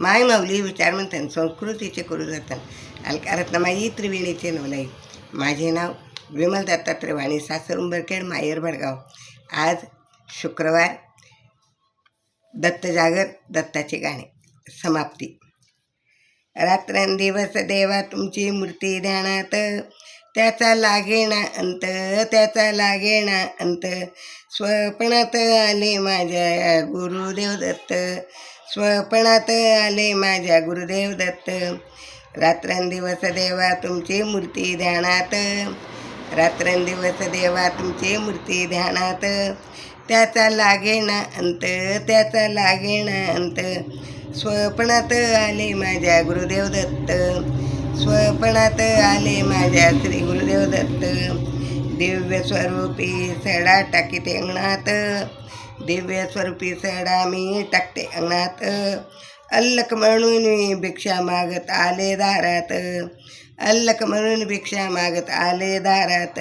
माय माऊली म्हणतात संस्कृतीचे करू जतन अलकारत्नमाई त्रिवेणीचे नवलाई. माझे नाव विमल दत्तात्रय वाणी सासर उंबरखेड मायर भडगाव. आज शुक्रवार दत्तजागर दत्ताचे गाणे. समाप्ती. रात्रंदिवस देवा तुमची मूर्ती ध्यानात. त्याचा लागेना अंत त्याचा लागेना अंत. स्वप्नात आले माझ्या गुरुदेव दत्त. स्वप्नात आले माझ्या गुरुदेव दत्त. रात्रंदिवस देवा तुमची मूर्ती ध्यानात. रात्रंदिवस देवा तुमची मूर्ती ध्यानात. त्याचा लागेना अंत त्याचा लागेना अंत. स्वप्नात आले माझ्या गुरुदेव दत्त. स्वप्नात आले माझ्या श्री गुरुदेव दत्त. दिव्य स्वरूपी सडा टाकीते अंगणात. दिव्य स्वरूपी सडा मी टाकते अंगणात. अल्लक म्हणून मी भिक्षा मागत आले दारात. अल्लक म्हणून भिक्षा मागत आले दारात.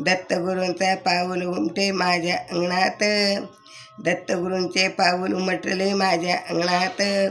दत्तगुरूंचा पाऊल उमटे माझ्या अंगणात. दत्तगुरूंचे पाऊल उमटले माझ्या अंगणात.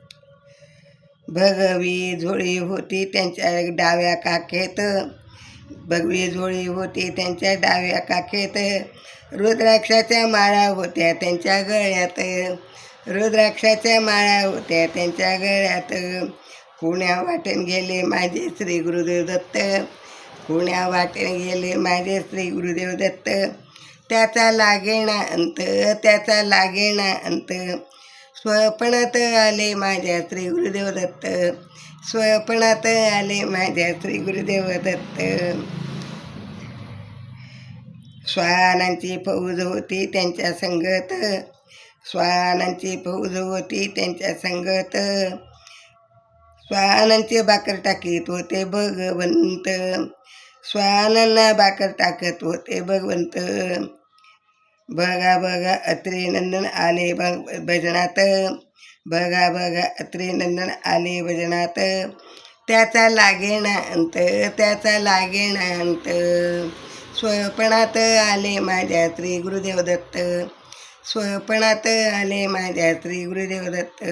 भगवी झोळी होती त्यांच्या डाव्या काखेत. भगवी झोळी होती त्यांच्या डाव्या काखेत. रुद्राक्षाच्या माळा होत्या त्यांच्या गळ्यात. रुद्राक्षाच्या माळा होत्या त्यांच्या गळ्यात. पुण्या वाटेन गेले माझे श्री गुरुदेव दत्त? पुण्या वाटेन गेले माझे श्री गुरुदेव दत्त? त्याचा लागेना अंत त्याचा लागेना अंत. स्वप्नात आले माझ्या श्री गुरुदेव दत्त. स्वप्नात आले माझ्या श्री गुरुदेव दत्त. स्वानांची फौज होती त्यांच्या संगत. स्वानांची फौज होती त्यांच्या संगत. श्वानांचे बाकर टाकीत होते भगवंत. स्वानांना बाकर टाकत होते भगवंत. बघा बघा अत्रे नंदन आले भजनात. बघा बघा अत्रे नंदन आले भजनात. त्याचा लागेना अंत त्याचा लागेना अंत आले माझ्या श्री गुरुदेव दत्त. आले माझ्या श्री गुरुदेव दत्त.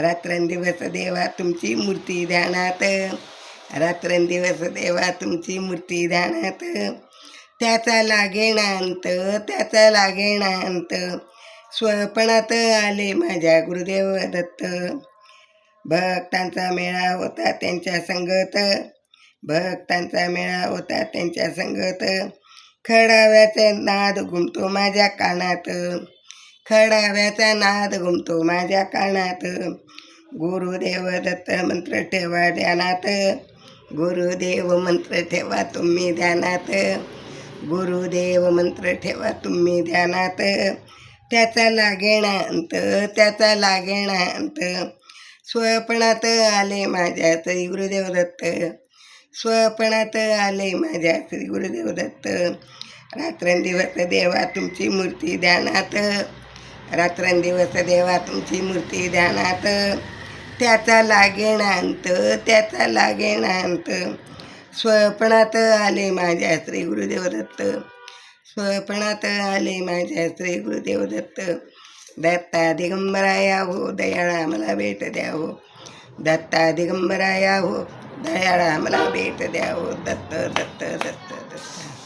रात्रंदिवस देवा तुमची मूर्ती ध्यानात. रात्रंदिवस देवा तुमची मूर्ती ध्यानात. त्याचा लागेणांत त्याचा लागेणांत स्वप्नात आले माझ्या गुरुदेव दत्त. भक्तांचा मेळा होता त्यांच्या संगत. भक्तांचा मेळा होता त्यांच्या संगत. खडाव्याचा नाद घुमतो माझ्या कानात. खडाव्याचा नाद घुमतो माझ्या कानात. गुरुदेव दत्त मंत्र ठेवा ध्यानात. गुरुदेव मंत्र ठेवा तुम्ही ध्यानात. गुरुदेव मंत्र ठेवा तुम्ही ध्यानात. त्याचा लागेणा अंत त्याचा लागेणा अंत स्वप्नात आले माझ्या श्री गुरुदेव दत्त. स्वप्नात आले माझ्या श्री गुरुदेव दत्त. रात्रंदिवस देवा तुमची मूर्ती ध्यानात. रात्रंदिवस देवा तुमची मूर्ती ध्यानात. त्याचा लागेणा अंत त्याचा लागेणा अंत स्वप्नात आले माझ्या श्री गुरुदेव दत्त स्वप्नात आले माझ्या श्री गुरुदेव दत्त दत्ता दिगंबराया हो दयाळा मला भेट द्या हो. दत्ता दिगंबराया हो दयाळा मला भेट द्या हो. दत्त दत्त दत्त दत्त.